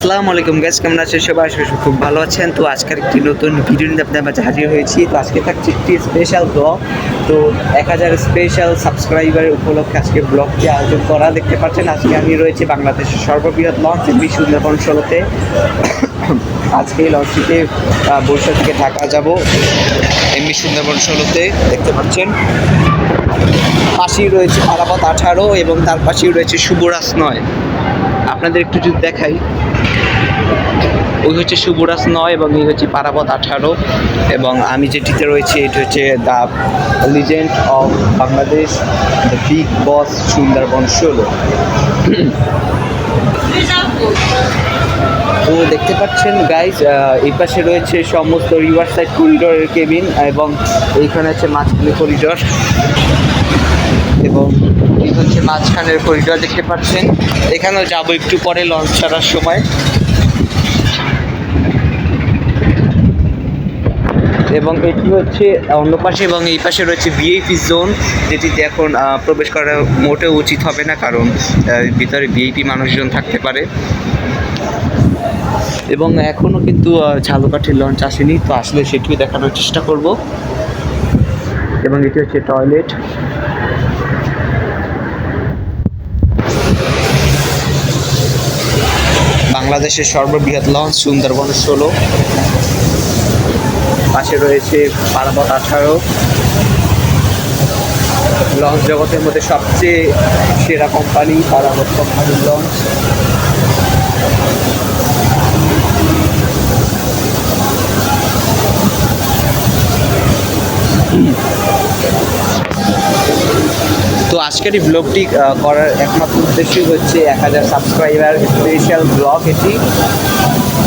আসসালামু আলাইকুম গ্যাস কেমন আছেন সবাই? আশা খুব ভালো আছেন। তো আজকের একটি নতুন ভিডিও নিয়ে আপনাদের মাঝে হাজির হয়েছি। তো আজকে থাকছে একটি স্পেশাল ব্লগ তো এক হাজার স্পেশাল সাবস্ক্রাইবারের উপলক্ষে আজকে ব্লগটি আয়োজন করা। দেখতে পাচ্ছেন, আজকে আমি রয়েছে বাংলাদেশের সর্ববৃহৎ লঞ্চ এমবি সুন্দরবন ষোলোতে। আজকে এই লঞ্চটিতে বরিশাল থেকে ঢাকা যাব। এমবি সুন্দরবন ষোলোতে। দেখতে পাচ্ছেন। পাশেই রয়েছে পারাপথ আঠারো এবং তার পাশেই রয়েছে শুভরাজ নয়। আপনাদের একটু যদি দেখাই ওই হচ্ছে শুভরাজ নয় এবং এই হচ্ছে পারাপথ আঠারো। এবং আমি যেটিতে রয়েছি এটি হচ্ছে the legend of Bangladesh the big boss Sundarban ষোলো। তো দেখতে পাচ্ছেন গাইজ এই পাশে রয়েছে সমস্ত রিভার সাইড করিডোরের কেবিন এবং এইখানে আছে মাঝখানে করিডোর এবং এই হচ্ছে মাঝখানের করিডোর দেখতে পাচ্ছেন। এখানেও যাব একটু পরে লঞ্চ ছাড়ার সময়। এবং এটি হচ্ছে অন্য পাশে এবং এই পাশে রয়েছে ভিআইপি জোন যেটিতে এখন প্রবেশ করা মোটেও উচিত হবে না, কারণ ভিতরে ভিআইপি মানুষজন থাকতে পারে। এবং এখনও কিন্তু ঝালকাঠির লঞ্চ আসেনি, তো আসলে সেটিও দেখানোর চেষ্টা করব। এবং এটি হচ্ছে টয়লেট। বাংলাদেশের সর্ববৃহৎ লঞ্চ সুন্দরবন ষোলো। পাশে রয়েছে পারাপথ আঠারো। লঞ্চ জগতের মধ্যে সবচেয়ে সেরা কোম্পানি পারাপথ কোম্পানির লঞ্চ। তো আজকের এই ব্লগটি করার একমাত্র উদ্দেশ্যই হচ্ছে এক হাজার সাবস্ক্রাইবার স্পেশাল ব্লগ এটি।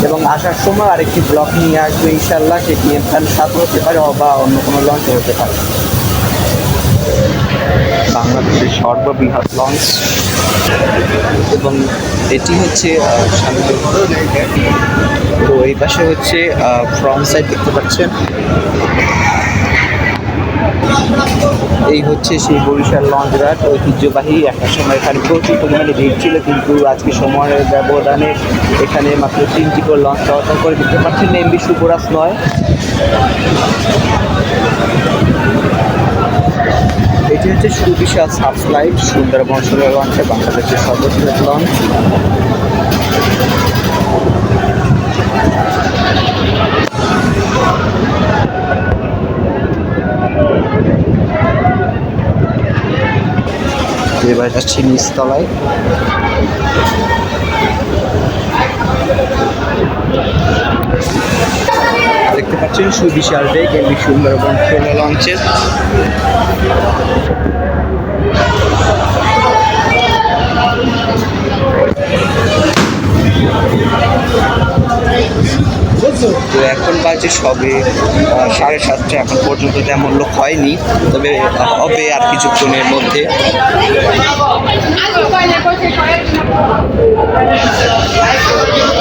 এবং আসার সময় আরেকটি ব্লগ নিয়ে আসবে ইনশাল্লাহ সেটি এমফান সাত হতে পারে বা অন্য কোনো লঞ্চ হতে পারে। বাংলাদেশের সর্ববৃহৎ লঞ্চ এবং এটি হচ্ছে তো এই পাশে হচ্ছে ফ্রন্ট সাইড দেখতে পাচ্ছেন। এই হচ্ছে সেই বরিশাল লঞ্চ ঘাট, ঐতিহ্যবাহী। একটা সময় এখানে প্রচুর পরিমাণে ভিড় ছিল, কিন্তু আজকে সময়ের ব্যবধানে এখানে মাত্র তিনটি করে লঞ্চ চলাচল করে। দেখতে পাচ্ছেন এমবি সুপরাস নয়। এটি হচ্ছে সুবিশাল সাবস্লাইট সুন্দরবন ষোলো লঞ্চে বাংলাদেশের সর্ববৃহৎ লঞ্চ। এবার যাচ্ছি নিচতলায়। দেখতে পাচ্ছেন সুবিশাল বেগ এমনি সুন্দরবন ষোলো লঞ্চের তো এখন বাজে সবে সাড়ে সাতটা এখন পর্যন্ত তেমন লোক হয়নি, তবে হবে আর কিছুক্ষণের মধ্যে।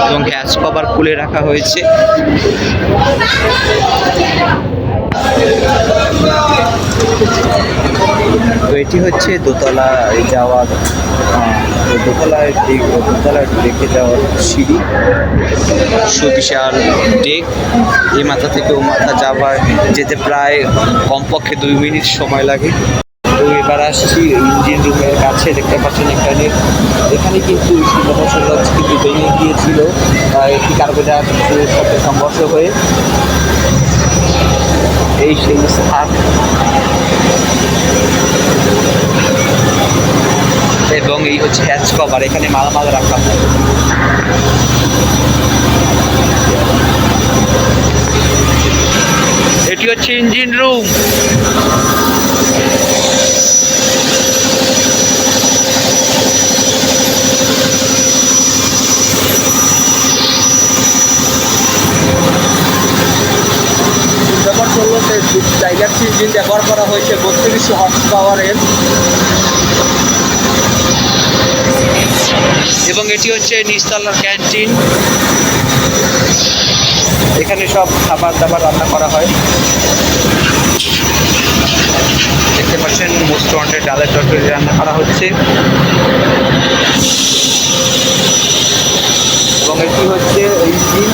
এবং গ্যাস কভার খুলে রাখা হয়েছে। তো এটি হচ্ছে দোতলা যাওয়ার দোতলায় ডেক দোতলার ডেকে যাওয়ার সিঁড়ি। সুবিশাল ডেক এই মাথা থেকে ও মাথা যাওয়ার যেতে প্রায় কমপক্ষে দুই মিনিট সময় লাগে। তো এবার আসছি ইঞ্জিন রুমের কাছে দেখতে পাচ্ছেন এখানে। এখানে কিন্তু লঞ্চ কিন্তু ভেঙে গিয়েছিল। একটি কার্বোজার সাথে সংঘর্ষ হয়ে এই সেই স্থান এবং এই হচ্ছে হ্যাচ কভার এখানে মালামাল রাখা হয়। এটি হচ্ছে ইঞ্জিন রুম টাইগার ইঞ্জিন ব্যবহার করা হয়েছে বত্রিশশো হর্স পাওয়ারের এবং এটি হচ্ছে নিচতলার ক্যান্টিন এখানে সব খাবার দাবার রান্না করা হয়। দেখতে পাচ্ছেন মোস্ট ওয়ান্টেড ডালের তরকারি রান্না করা হচ্ছে। এবং এটি হচ্ছে ইঞ্জিন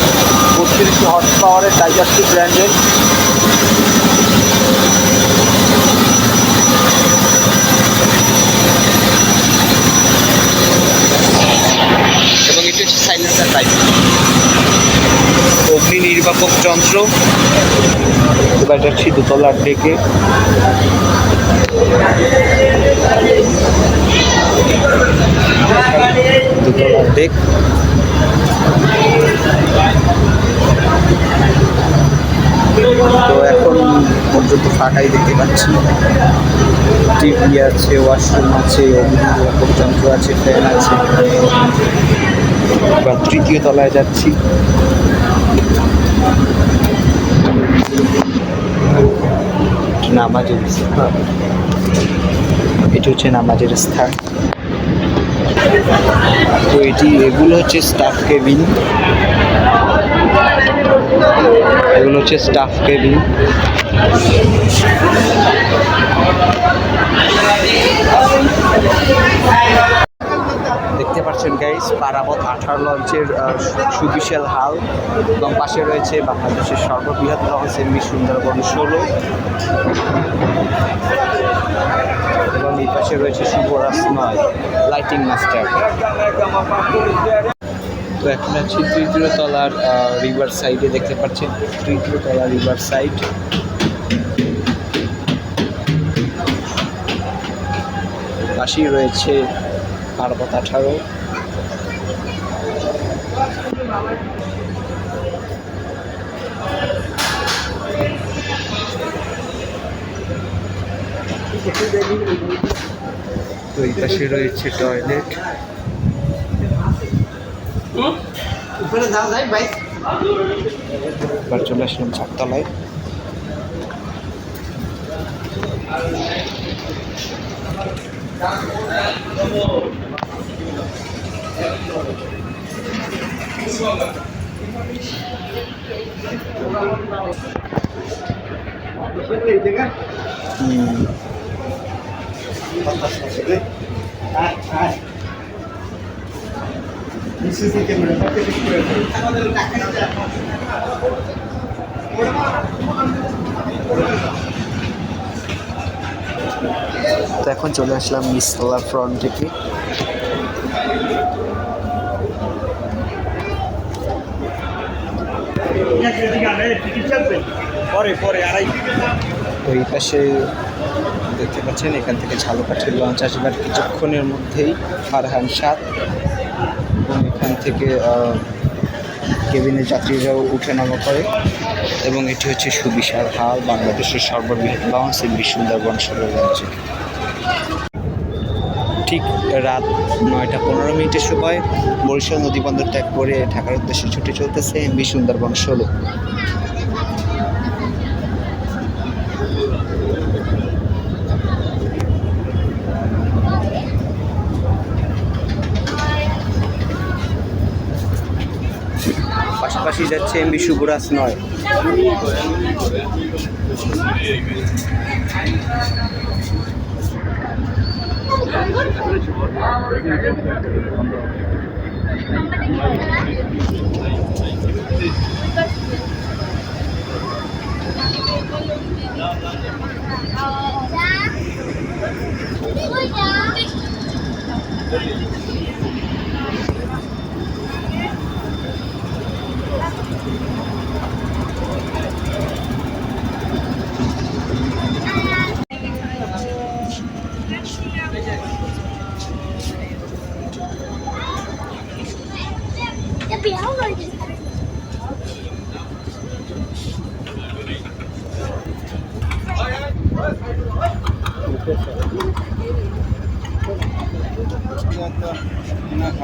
বত্রিশ হর্স পাওয়ারের টাইগার টু ব্র্যান্ডের এবং এটি হচ্ছে সাইলেন্সার টাইপ অগ্নি নির্বাপক যন্ত্র। এবার যাচ্ছি দোতলার ডেকে দোতলার তো এখন পর্যন্ত ফাঁকাই দেখতে পাচ্ছি। টিভি আছে, ওয়াশরুম আছে অগ্নি যন্ত্র আছে, ফ্যান আছে। এবার তৃতীয় তলায় যাচ্ছি। নামাজের স্থান। এটি হচ্ছে নামাজের স্থান। তো এটি, এগুলো হচ্ছে স্টাফ কেবিন এগুলো হচ্ছে স্টাফ কেবিন দেখতে পাচ্ছেন গাইস পারাবত আঠারো লঞ্চের সুবিশাল হাল। এবং পাশে রয়েছে বাংলাদেশের সর্ববৃহৎ লঞ্চ এমবি সুন্দরবন ষোলো। এবং এই পাশে রয়েছে শুভরাজ নয় লাইটিং মাস্টার তো এখন আছি তৃতীয় তলার রিভার সাইডে দেখতে পাচ্ছেন তৃতীয় তলা রিভার সাইড পাশেই রয়েছে পার্বত আঠারো। তো এই পাশে রয়েছে টয়লেট উপরে যাওয়া যায় বাইক এবার চলে আসলাম চারতলায়। হুম, তো এখন চলে আসলাম নিচতলার ফ্রন্ট থেকে। তো এই পাশে দেখতে পাচ্ছেন, এখান থেকে ঝালকাঠির লঞ্চ আসবার কিছুক্ষণের মধ্যেই ফারহান সাত এবং এখান থেকে আহ, কেবিনের যাত্রীরাও উঠে নামা করে। এবং এটি হচ্ছে সুবিশাল হাল বাংলাদেশের সর্ববৃহৎ লঞ্চ এমবি সুন্দরবন ষোলো লঞ্চ। ঠিক রাত নয়টা পনেরো মিনিটের সময় বরিশাল নদীবন্দর ত্যাগ করে ঢাকার উদ্দেশ্যে ছুটে চলতেছে এমবি সুন্দরবন ষোলো। পাশাপাশি যাচ্ছে এমবি শুভরাজ নয়। Det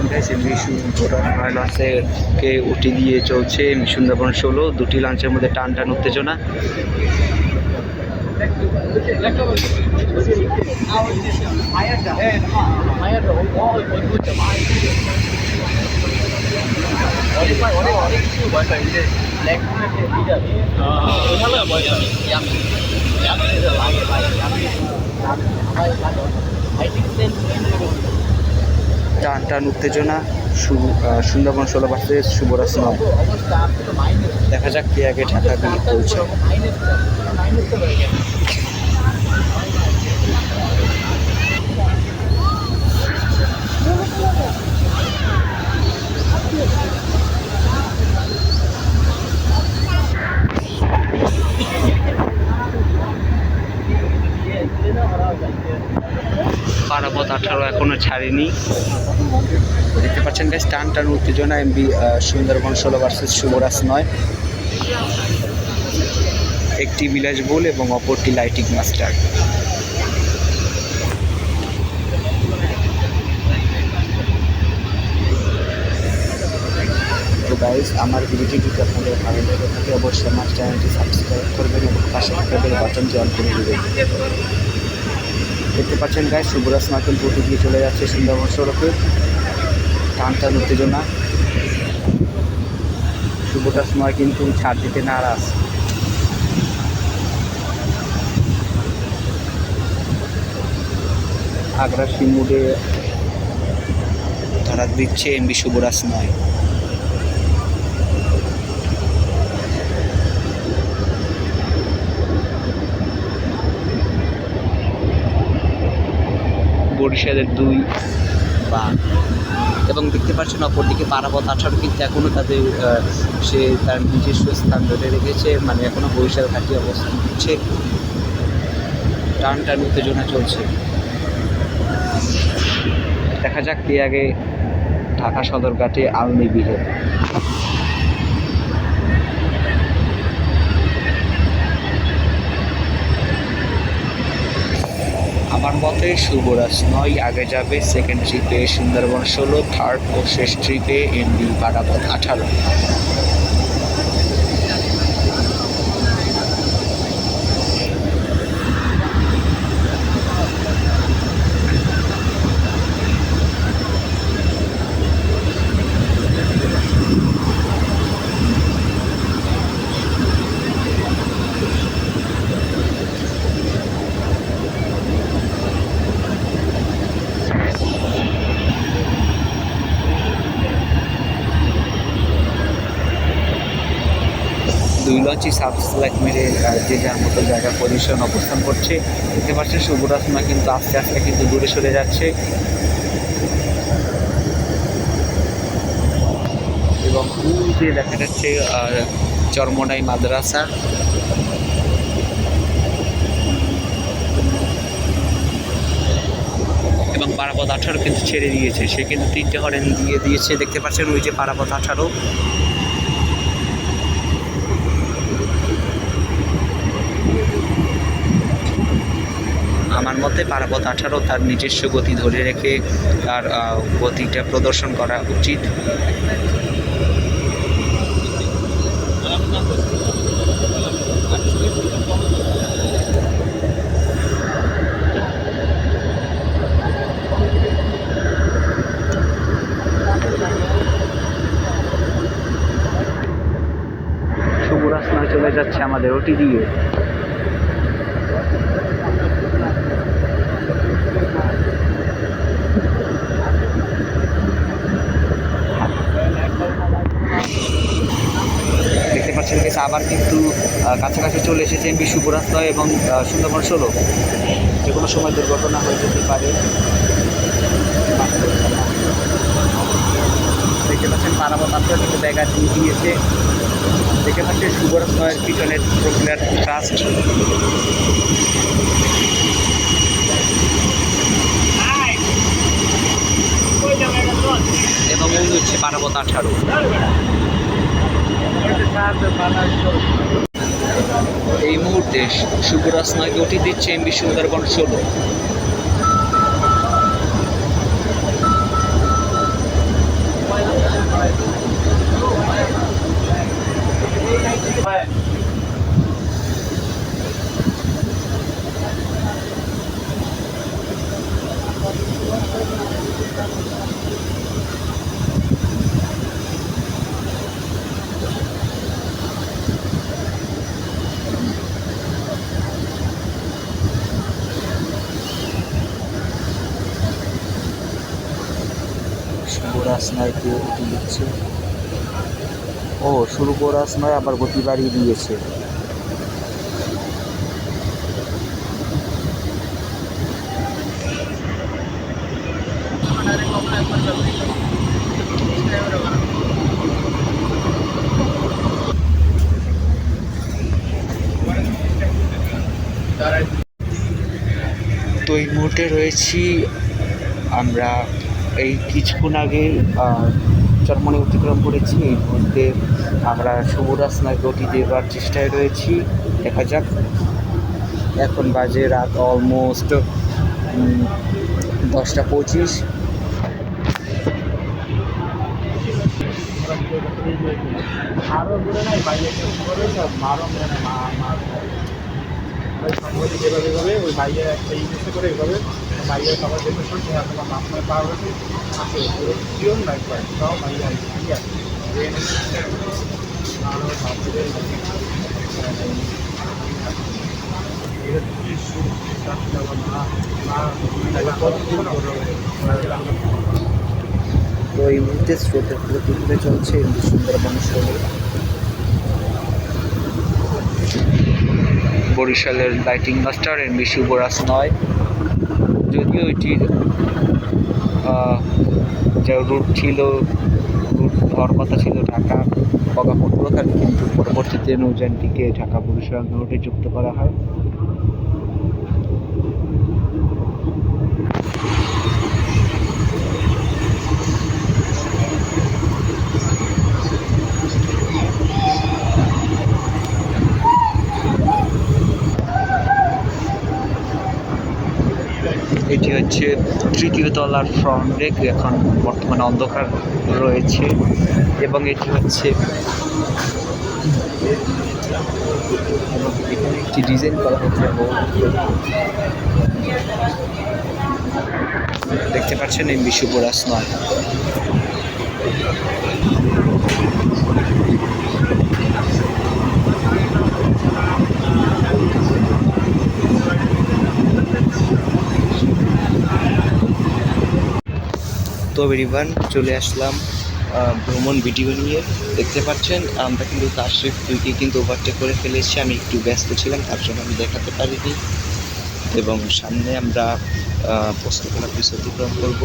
পাচ্ছেন গাইস লঞ্চে কে উঠে দিয়ে চলছে সুন্দরবন ষোলো, দুটি লঞ্চের মধ্যে টান টান উত্তেজনা। টান টান উত্তেজনা সুন্দরবন ষোলো পাশে শুভরাজ দেখা যাক কে আগে ঢাকা দিয়ে পৌঁছে পারাপথ আঠারো এখনও ছাড়েনি। গাইস টান টান উত্তেজনা এমবি সুন্দরবন ষোলো ভার্সেস শুভরাজ নয়। একটি বিলাসবহুল এবং অপরটি লাইটিং মাস্টার তো গাইস আমার ভিডিওটি যদি আপনাদের ভালো লেগে থাকে, অবশ্যই আমার চ্যানেলটি সাবস্ক্রাইব করবেন এবং পাশে থাকা বেল অন করে দেবেন। দেখতে পাচ্ছেন গায়ে শুভরাজ মার্কেল বুটি দিয়ে চলে যাচ্ছে সুন্দরবন সড়কে। টান টান উত্তেজনা শুভটার সময় কিন্তু ছাড় দিতে নারাজ। আগ্রাসী মুডে ধরা দিচ্ছে এমবি শুভরাজ নয়। বরিশালের দুই বা এবং দেখতে পাচ্ছেন অপরদিকে পারাবত আঠারো কিন্তু এখনও তাদের সে তার নিজস্ব স্থান ধরে রেখেছে মানে এখনও বরিশাল ঘাটি অবস্থান করছে। টান টান উত্তেজনা চলছে। দেখা যাক কি আগে ঢাকা সদরঘাটে আলমি বিলে মতে শুভরাজ নয়, আগে যাবে সেকেন্ড ট্রিপে সুন্দরবন ষোলো থার্ড ও শেষ ট্রিপে এমবি বারাবত আঠারো দুই লঞ্চই সাব স্ল্যাক মেরে আহ, যে যার মতো জায়গা পজিশন অবস্থান করছে। দেখতে পাচ্ছেন শুভরাজ নয় কিন্তু আস্তে আস্তে কিন্তু দূরে সরে যাচ্ছে। এবং দিয়ে দেখা যাচ্ছে চরমনাই মাদ্রাসা। এবং পারাপথ আঠারো কিন্তু ছেড়ে দিয়েছে। সে কিন্তু তিনটে হরেন দিয়ে দিয়েছে। দেখতে পাচ্ছেন ওই যে পারাপথ আঠারো। আমার মতে পারাপথ আঠারো তার নিজস্ব গতি ধরে রেখে তার গতিটা প্রদর্শন করা উচিত। চলে যাচ্ছে আমাদের ওটি দিয়ে দেখতে পাচ্ছেন বেশ আবার কিন্তু কাছাকাছি চলে এসেছে এমবি এবং সুন্দরবন ষোলো। যে কোনো সময় দুর্ঘটনা হয়ে যেতে পারে। দেখতে পাচ্ছেন পারাবত আপনার কিন্তু দিয়ে দিয়েছে। দেখতে পাচ্ছেন শুভরাস্তের পিছনের প্রক্রিয়ার ট্রাস্ট এবং হচ্ছে পারাবত আঠারো এই মুহূর্তে শুভরাজ নয়কে গতি দিচ্ছে এমবি সুন্দরবন ষোলো। রাসনাইতে উঠে দিচ্ছে ও, শুরু করে রাসনায় আবার গতি বাড়িয়ে দিয়েছে। তো এই মুহূর্তে রয়েছি আমরা এই কিছুক্ষণ আগে আহ, চরমনে অতিক্রম করেছি এই মুহূর্তে আমরা শুভরাসনায় গতি দেওয়ার চেষ্টায় রয়েছি দেখা যাক এখন বাজে রাত অলমোস্ট দশটা পঁচিশ আরও দূরে নাই বাইরে করে সব মারো মানে মা মা ওই সম্বন্ধে যেভাবে ওই বাইরে একটা ইংলিশে করে এভাবে বাইরে সবার দেখে শুনছে বা মাছ মানে পাওয়া গেছে আছে পুরো পিওর সব বাইরে আছে ঠিক আছে তো এই মুহূর্তে স্রোতের প্রতিক্রিয়া চলছে এমনি সুন্দরবন শহরে বরিশালের লাইটিং মাস্টার এমবি শুভরাজ নয়। যদিও এটির যে রুট ছিল, রুট হওয়ার কথা ছিল ঢাকা বগা কিন্তু পরবর্তীতে নৌযানটিকে ঢাকা বরিশাল রুটে যুক্ত করা হয়। হচ্ছে তৃতীয় তলার ফ্রন্ট ডেক এখন বর্তমানে অন্ধকার রয়েছে, এবং এটি হচ্ছে একটি ডিজাইন করা হচ্ছে দেখতে পাচ্ছেন, এই বিশ্বপুরাস নয়। তো এভরিওয়ান চলে আসলাম ভ্রমণ ভিডিও নিয়ে। দেখতে পাচ্ছেন, আমরা কিন্তু তাশরিফ দুইকে কিন্তু ওভারটেক করে ফেলেছি। আমি একটু ব্যস্ত ছিলাম, তার জন্য আমি দেখাতে পারিনি। এবং সামনে আমরা পোস্তকলা পিস অতিক্রম করব।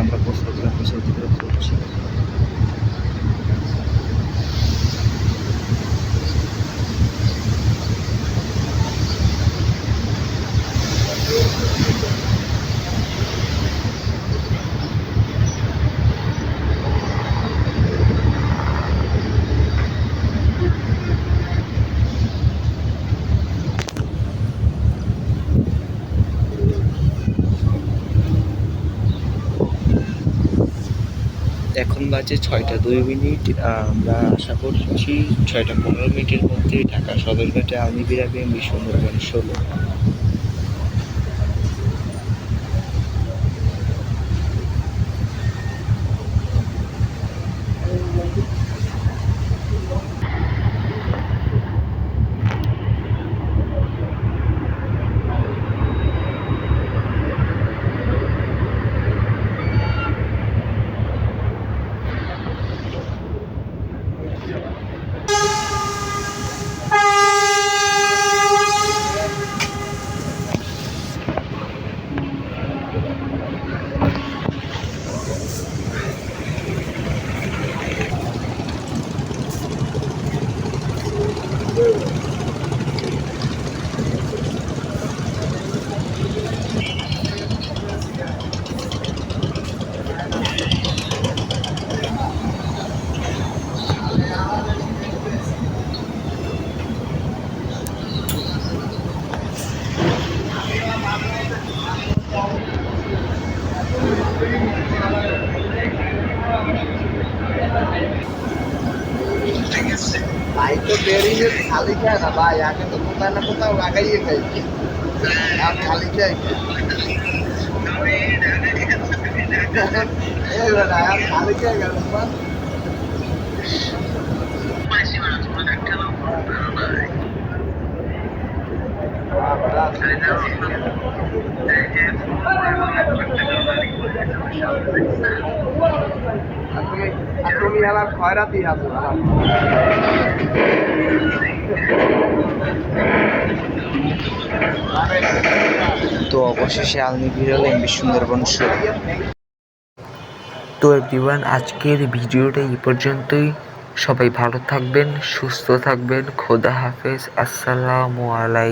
আমরা পোস্তকলা পিস করছি এখন বাজে ছয়টা দুই মিনিট আমরা আশা করছি ছয়টা পনেরো মিনিটের মধ্যে ঢাকা সদরঘাটে আমি বেরাবে এমবি সুন্দরবন ষোলো। কোথাও লাগাইয়ে খাই আর খালি খাই আর খালি খাই গেল তুমি আমার খয়রাতি আছো তো অবশেষে আলমি বিরল এমবি সুন্দরবন শো। তো এভরিওয়ান আজকের ভিডিওটা এই পর্যন্তই। সবাই ভালো থাকবেন, সুস্থ থাকবেন, খোদা হাফেজ, আসসালামু আলাইকুম